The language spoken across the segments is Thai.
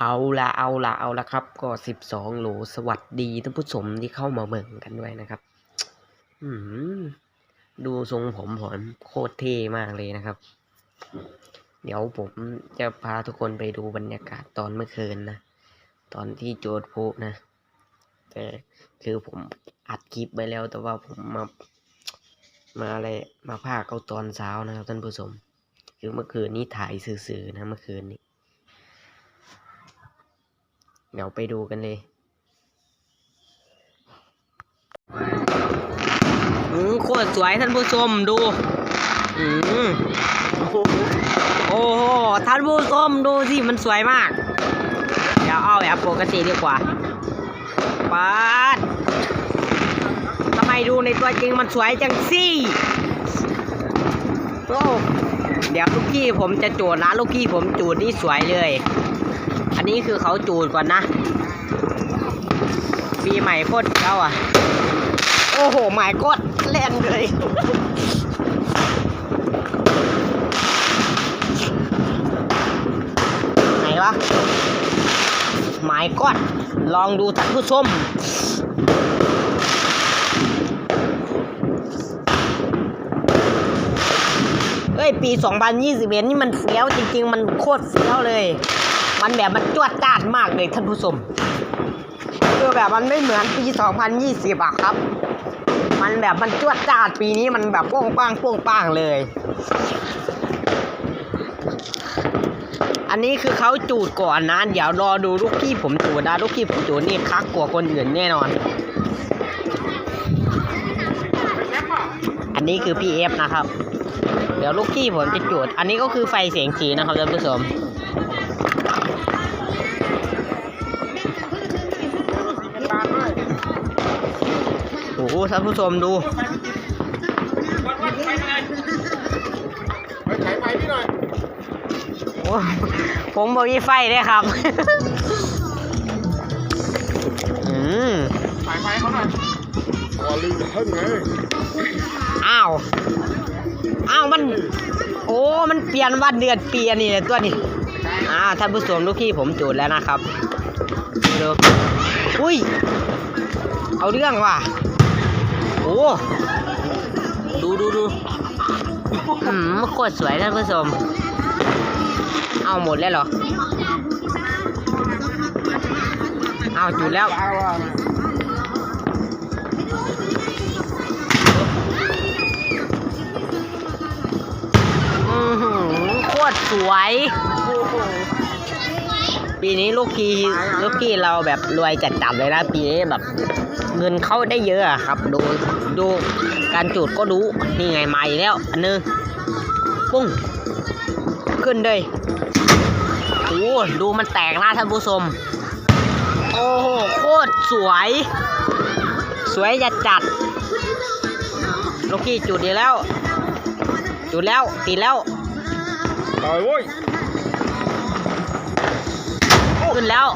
เอาละเอาละเอาละครับ ก็สิบสองโหลสวัสดีท่านผู้ชมที่เข้ามาเบิ่งกันด้วยนะครับ อืมดูทรงผมผมโคตรเท่มากเลยนะครับ เดี๋ยวผมจะพาทุกคนไปดูบรรยากาศตอนเมื่อคืนนะ ตอนที่โจดพุนะ แต่คือผมอัดคลิปไปแล้ว แต่ว่าผมมา มาอะไรมาพากเอาตอนเช้านะครับท่านผู้ชม คือเมื่อคืนนี้ถ่ายสื่อๆนะเมื่อคืนนี้ เดี๋ยวไปดูกันเลยอืมโคตรสวยท่านผู้ชมดูอืมโอ้โหท่านผู้ชมดูสิมันสวยมาก เดี๋ยวเอาแบบปกติดีกว่าปาดทำไมดูในตัวจริงมันสวยจังสิโอ้เดี๋ยวลูกพี่ผมจะจูดนะลูกพี่ผมจูดนี่สวยเลย อันนี้คือเขาจูดก่อนนะ ปีใหม่โคตรเจ้าอะ โอ้โหใหม่กดเล่นเลยไหนวะหมายกอดลองดูท่านผู้ชมเอ้ยปี 2021 นี่มันเฟี้ยวจริง ๆ มันโคตรเฟี้ยวเลย มันแบบมันจวดจ้าดมากเลยท่านผู้ชมคือแบบมันไม่เหมือนปี 2020อะครับ มันแบบมันจวดจ้าดปีนี้มันแบบโป้งป้างโป้งป้างเลย อันนี้คือเขาจูดก่อนนะ เดี๋ยวรอดูลูกพี่ผมจูดนะลูกพี่ผมจูดนี่คักกว่าคนอื่นแน่นอน อันนี้คือพี่เอฟนะครับ เดี๋ยวลูกพี่ผมจะจูด อันนี้ก็คือไฟเสียงสีนะครับท่านผู้ชม ท่านผู้ชมดูไปฉายไฟพี่หน่อยโอ้ผมบอกมีไฟด้วยครับ อืมฉายไฟเขาหน่อยอ๋อลืมเพิ่งไงอ้าว อ้าวมัน โอ้ มันเปลี่ยนวันเดือนปีอันนี้เลยตัวนี้อ่าท่านผู้ชมลูกพี่ผมจูดแล้วนะครับดูอุ้ย เอาเรื่องว่ะโอ้ดูดูดูอืมโคตรสวยท่านผู้ชม เอาหมดแล้วเหรอ เอาจุดแล้วว้าวว้าวอือหือโคตรสวย ปีนี้ลูกกีลูกกีเราแบบรวยจัดๆเลยนะปีนี้แบบ เงินเข้าได้เยอะอะครับดู ดู การจูดก็รู้ นี่ไงมาอีกแล้ว อันนึง ปุ้ง ขึ้นเลยโอ้ดูมันแตกนะท่านผู้ชม โอ้โห โคตรสวย สวยจัดจัดๆลูกกี้จุดดีแล้ว จุดแล้วติดแล้วต่อยเว้ยขึ้นแล้ว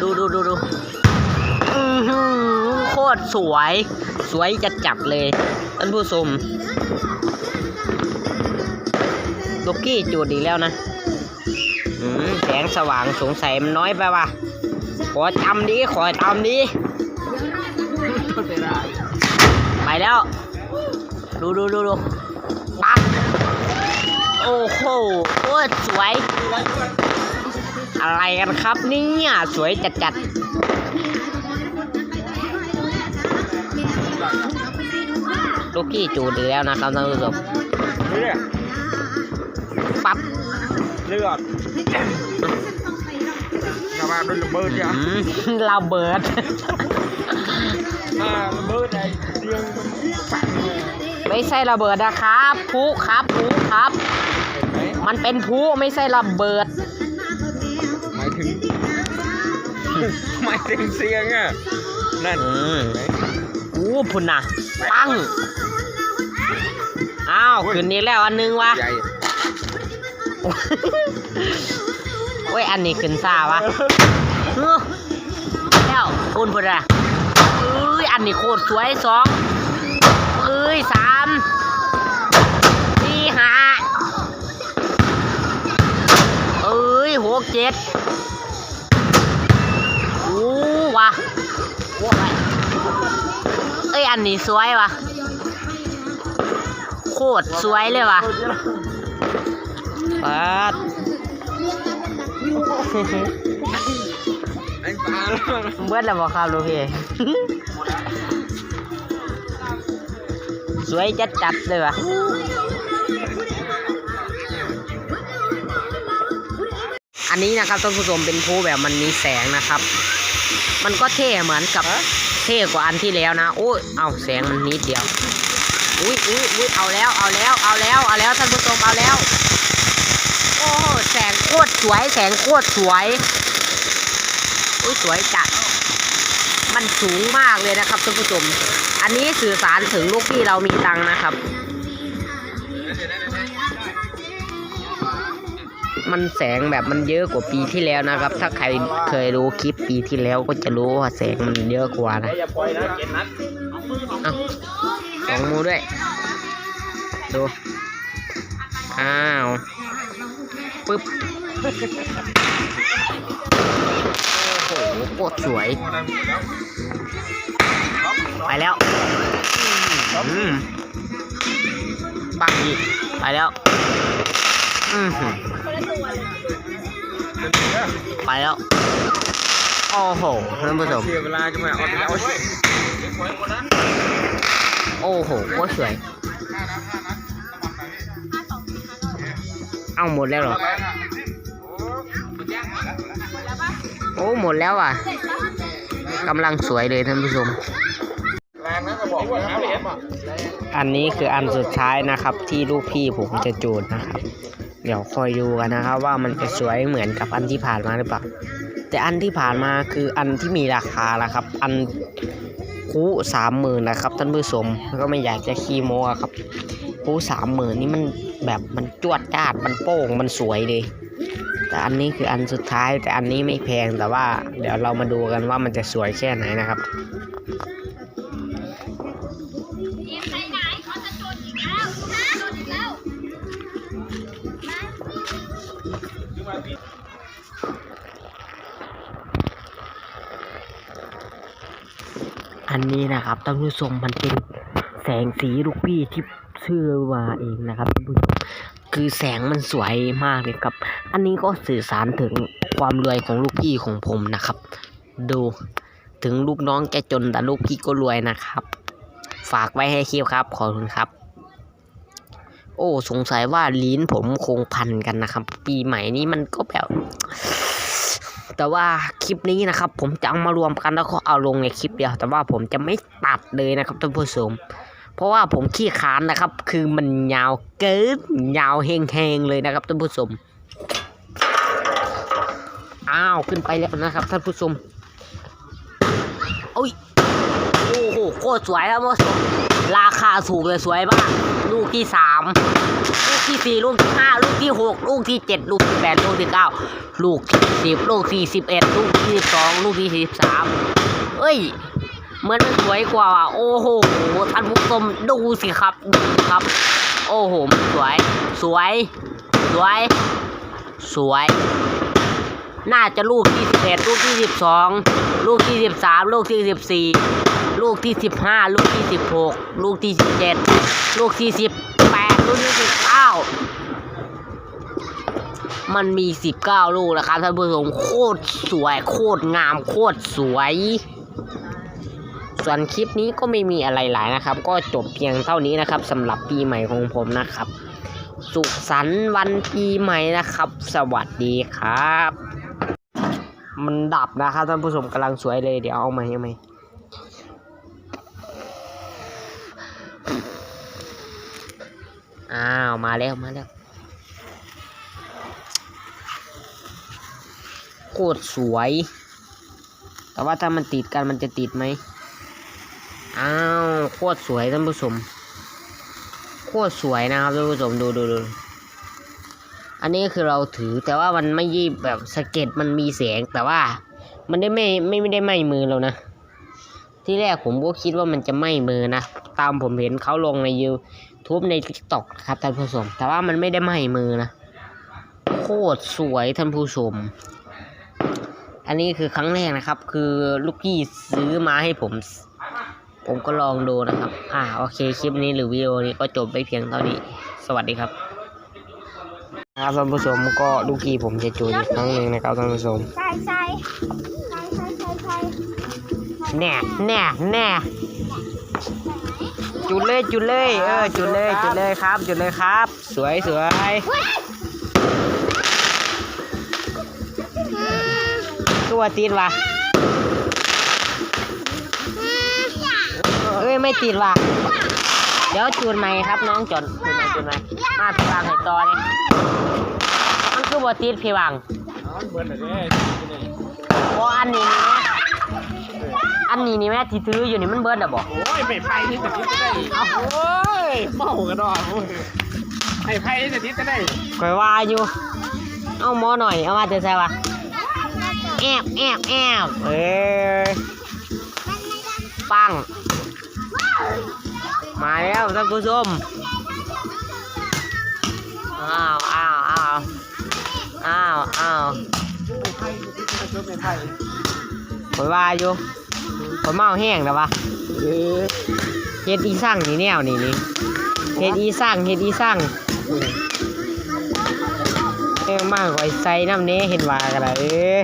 ดูดูดูดูอือหือโค ตรสวย สวยจัดจัดเลยท่านผู้ชมลูกกี้จูดอีกแล้วนะแสงสว่างสงสัยมันน้อยไปว่ะ ขอจำดีขอจำดีไปแล้ว ดูดูดูดูปังโอ้โหโคตรสวย อะไรกันครับเนี่ย สวยจัดจัด ลูกกี้จูดอีกแล้วนะครับท่านผู้ชมนี่เนี่ยปั๊บเลือดกระบาดโดนระเบิดเนี่ยอืมระเบิดอ่าระเบิดไอ้เตียงมันฝังเลยไม่ใช่ระเบิดนะครับพลุครับพลุครับเห็นไหมมันเป็นพลุไม่ใช่ระเบิดหมายถึงหมายถึงเสียงอะนั่น อืมเห็นไหมอู้พุ่นน่ะ ปัง อ้าวขึ้นนี้แล้วอันนึงวะ ใหญ่โอ้ย อันนี้ขึ้นซ่าวะเฮ้อแล้วคุณพุ่นอะเอ้ย อันนี้โคตรสวยสองเอ้ยสามสี่ห้าเอ้ยหกเจ็ด เอ้ยอันนี้สวยวะโคตรสวยเลยวะปัดไอ้ปลาแล้วเบิดแล้วบอกครับลูกพี่สวยจัดจัดๆเลยวะอันนี้นะครับท่านผู้ชมเป็นผู้แบบมันมีแสงนะครับ มันก็เท่เหมือนกับ เท่กว่าอันที่แล้วนะโอ้ยเอาแสงมันนิดเดียว อุ้ยอุ้ยอุ้ยเอาแล้วเอาแล้วเอาแล้วเอาแล้วท่านผู้ชมเอาแล้ว โอ้แสงโคตรสวยแสงโคตรสวย อุ้ยสวยจัด มันสูงมากเลยนะครับท่านผู้ชม อันนี้สื่อสารถึงลูกพี่เรามีตังนะครับ มันแสงแบบมันเยอะกว่าปีที่แล้วนะครับ ถ้าใครเคยรู้คลิปปีที่แล้วก็จะรู้ว่าแสงมันเยอะกว่านะอย่าปล่อยนะเจ็ดนัดเอาสองมือด้วยดูอ้าวปึ๊บโอ้โหโคตรสวย ไปแล้วอืมปังอีกไปแล้ว อือหือไปแล้ว โอ้โหท่านผู้ชมเสียเวลาจะมาเอาแล้วโอ้โหโคตรสวย เอาหมดแล้วเหรอ โอ้หมดแล้วอะกำลังสวยเลยท่านผู้ชม อันนี้คืออันสุดท้ายนะครับ ที่ลูกพี่ผมจะจูดนะครับ เดี๋ยวคอยดูกันนะครับว่ามันจะสวยเหมือนกับอันที่ผ่านมาหรือเปล่า แต่อันที่ผ่านมาคืออันที่มีราคาแล้วครับ อันคูสามหมื่นนะครับท่านผู้ชมแล้วก็ไม่อยากจะขี้โม้อะครับคูสามหมื่นนี่มันแบบมันจวดจ้าดมันโป้งมันสวยเลยแต่อันนี้คืออันสุดท้ายแต่อันนี้ไม่แพงแต่ว่า เดี๋ยวเรามาดูกันว่ามันจะสวยแค่ไหนนะครับ อันนี้นะครับท่านผู้ชมมันเป็นแสงสีลูกพี่ที่ซื้อมาเองนะครับท่านผู้ชมคือแสงมันสวยมากเลยครับ อันนี้ก็สื่อสารถึงความรวยของลูกพี่ของผมนะครับ ดูถึงลูกน้องแกจนแต่ลูกพี่ก็รวยนะครับ ฝากไว้ให้คิวครับ ขอบคุณครับ โอ้ สงสัยว่าลิ้นผมคงพันกันนะครับ ปีใหม่นี้มันก็แบบ แต่ว่าคลิปนี้นะครับ ผมจะเอามารวมกันแล้วก็เอาลงในคลิปเดียว แต่ว่าผมจะไม่ตัดเลยนะครับท่านผู้ชมเพราะว่าผมขี้ค้านนะครับ คือมันยาวเกินยาวเฮงๆเลยนะครับท่านผู้ชมอ้าวขึ้นไปแล้วนะครับท่านผู้ชมโอ้ยโอ้โหโคตรสวยครับท่านผู้ชมราคาถูกเลยสวยมากลูกที่สาม ที่สี่ลูกที่ห้าลูกที่หกลูกที่เจ็ดลูกที่แปดลูกที่เก้าลูกที่สิบลูกที่สิบเอ็ดลูกที่สิบสองลูกที่สิบสามเอ้ยเหมือนมันสวยกว่าว่ะโอ้โหท่านผู้ชมดูสิครับดูสิครับ โอ้โหมันสวย สวย สวย สวย น่าจะลูกที่สิบเอ็ดลูกที่สิบสองลูกที่สิบสามลูกที่สิบสี่ลูกที่สิบห้าลูกที่สิบหกลูกที่สิบเจ็ดลูกที่สิบ มันมีสิบเก้าลูกนะครับท่านผู้ชมโคตรสวยโคตรงามโคตรสวย ส่วนคลิปนี้ก็ไม่มีอะไรหลายนะครับ ก็จบเพียงเท่านี้นะครับสำหรับปีใหม่ของผมนะครับ สุขสันต์วันปีใหม่นะครับ สวัสดีครับ มันดับนะครับท่านผู้ชมกำลังสวยเลยเดี๋ยวเอาไหมเอาไหม อ้าว มาแล้ว มาแล้ว โคตรสวย แต่ว่าถ้ามันติดกันมันจะติดไหม อ้าว โคตรสวยท่านผู้ชม โคตรสวยนะครับท่านผู้ชมดูดูดูอันนี้คือเราถือแต่ว่ามันไม่ยีบแบบสะเก็ดมันมีแสงแต่ว่า มันได้ไม่ไม่ไม่ได้ไหมมือเรานะ ที่แรกผมก็คิดว่ามันจะไหม้มือนะ ตามผมเห็นเขาลงในยูทูบในทิกตอกครับท่านผู้ชมแต่ว่ามันไม่ได้ไหม้มือนะ โคตรสวยท่านผู้ชม อันนี้คือครั้งแรกนะครับ คือลูกพี่ซื้อมาให้ผม ผมก็ลองดูนะครับ อ่าโอเคคลิปนี้หรือวิดีโอนี้ก็จบไปเพียงเท่านี้ สวัสดีครับครับท่านผู้ชมก็ลูกพี่ผมจะจูนอีกครั้งหนึ่งนะครับท่านผู้ชมใช่ใช่ใช่ใช่ใช่ใช่ แน่แน่แน่จุดเลยจุดเลยเออจุดเลยจุดเลยครับ จุดเลยครับ สวยสวยตัวตีนว่ะเอ้ยไม่ติดว่ะเดี๋ยวจูนใหม่ครับน้องจดจูนใหม่จูนใหม่มาพี่วางให้ต่อเนี่ยมันคือบ่ติดพี่วางเอาเบิร์นเลยเพราะอันนี้นี่แม่ อันนี้นี่แม่ที่ถืออยู่นี่มันเบิดอะบอกโอ้ยไม่ไพ่นี่จะทิศจะได้โอ้ยเมากันดอกไม่ไพ่นี่จะทิศจะได้คอยว่าอยู่ เอาหมอหน่อยเอามาเจอใช่ปะแอบแอบแอบเอ้ยปัง มาแล้วท่านผู้ชมอ้าวอ้าวอ้าวอ้าวอ้าวไม่ไพ่นี่จะชุดไม่ไพ่ คอยว่าอยู่คอยเมาแห้งแล้วปะเออเฮ็ดอีสั่งนี่แนวนี่นี่เฮ็ดอีสั่งเฮ็ดอีสั่งเอ้ยมากกว่าใส่น้ำเนี้เห็นว่ากันละเอ้ย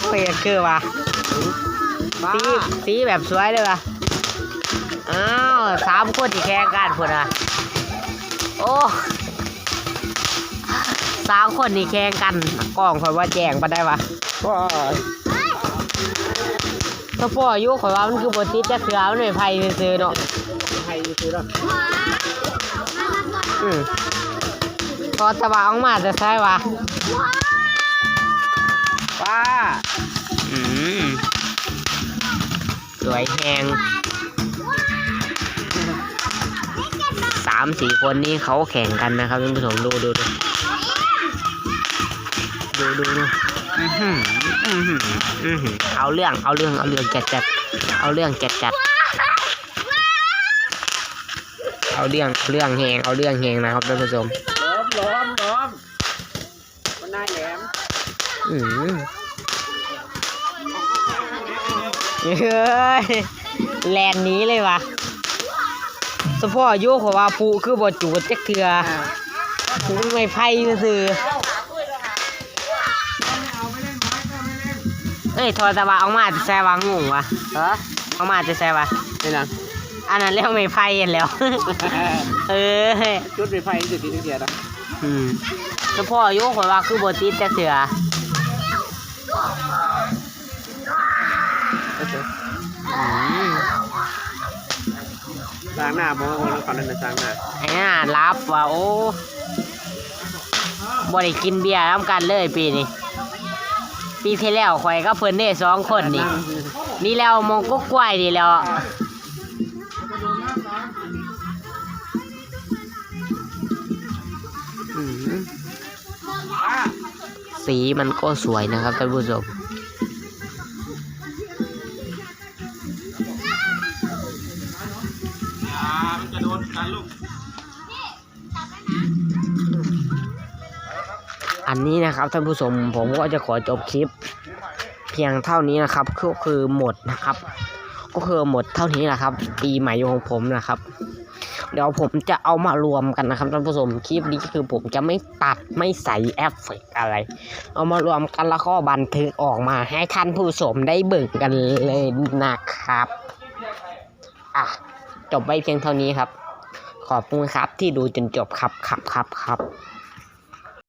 โอ้ยคือว่ะบ้าสีสีแบบสวยเลยว่ะ อ้าวสามคนที่แข่งกันพุ่นอะ โอ้ สามคนนี่แข่งกันกล้องคอยว่าแจ้งปะได้วะก็ถ้าพ่ออายุข่อยว่ามันคือบติดจะเสือมันไม่ไพ่ซื้อๆเนาะไพ่ซื้อแล้วอืมพอตะบะออกมาจะใช่วะป้าอืมสวยแหงสามสี่คนนี้เขาแข่งกันนะครับท่านผู้ชมดูดูดู ดูดูดูอื้อหืออื้อหืออื้อหือเอาเรื่องเอาเรื่องเอาเรื่องจัดจัดเอาเรื่องจัดจัดเอาเรื่องเอาเรื่องแหงเอาเรื่องแหงนะครับท่านผู้ชมล้อมล้อมล้อมมันน่าแหลมอืมเฮ้ยแลนหนี้เลยวะสพ่อโยกว่าผูคือบจูดจักเถือผูไม่ไพ่ซื่อ เอ้ยทอตะวะเอามาจะแซวางงงวะฮะเอามาจะแซวะนี่นะอันนั้นเรียกไม่ไพ่กันแล้ว เออชุดไม่ไพ่จะทิศเสียนะอืมสพ่อโยกว่าคือบติดจักเถืออืมสร้างหน้าบอกว่าเขานั่นสร้างหน้าไอ้น่ารับว่าโอ้บ่ได้กินเบียร์น้ำกันเลยปีนี้ ปีที่แล้วข่อยก็เพิ่นได้สองคนนี่ นี่แล้วมองก็กล้วยดีแล้วสีมันก็สวยนะครับท่านผู้ชมมันจะโดนกันลูก อันนี้นะครับท่านผู้ชมผมก็จะขอจบคลิป เพียงเท่านี้นะครับก็คือหมดนะครับ ก็คือหมดเท่านี้แหละครับ ปีใหม่ของผมนะครับ เดี๋ยวผมจะเอามารวมกันนะครับท่านผู้ชมคลิปนี้คือผมจะไม่ตัดไม่ใส่แอฟเฟกต์อะไร เอามารวมกันแล้วก็บันทึกออกมาให้ท่านผู้ชมได้เบิ่งกันเลยนะครับอะจบไว้เพียงเท่านี้ครับ ขอบคุณครับที่ดูจนจบครับครับครับครับ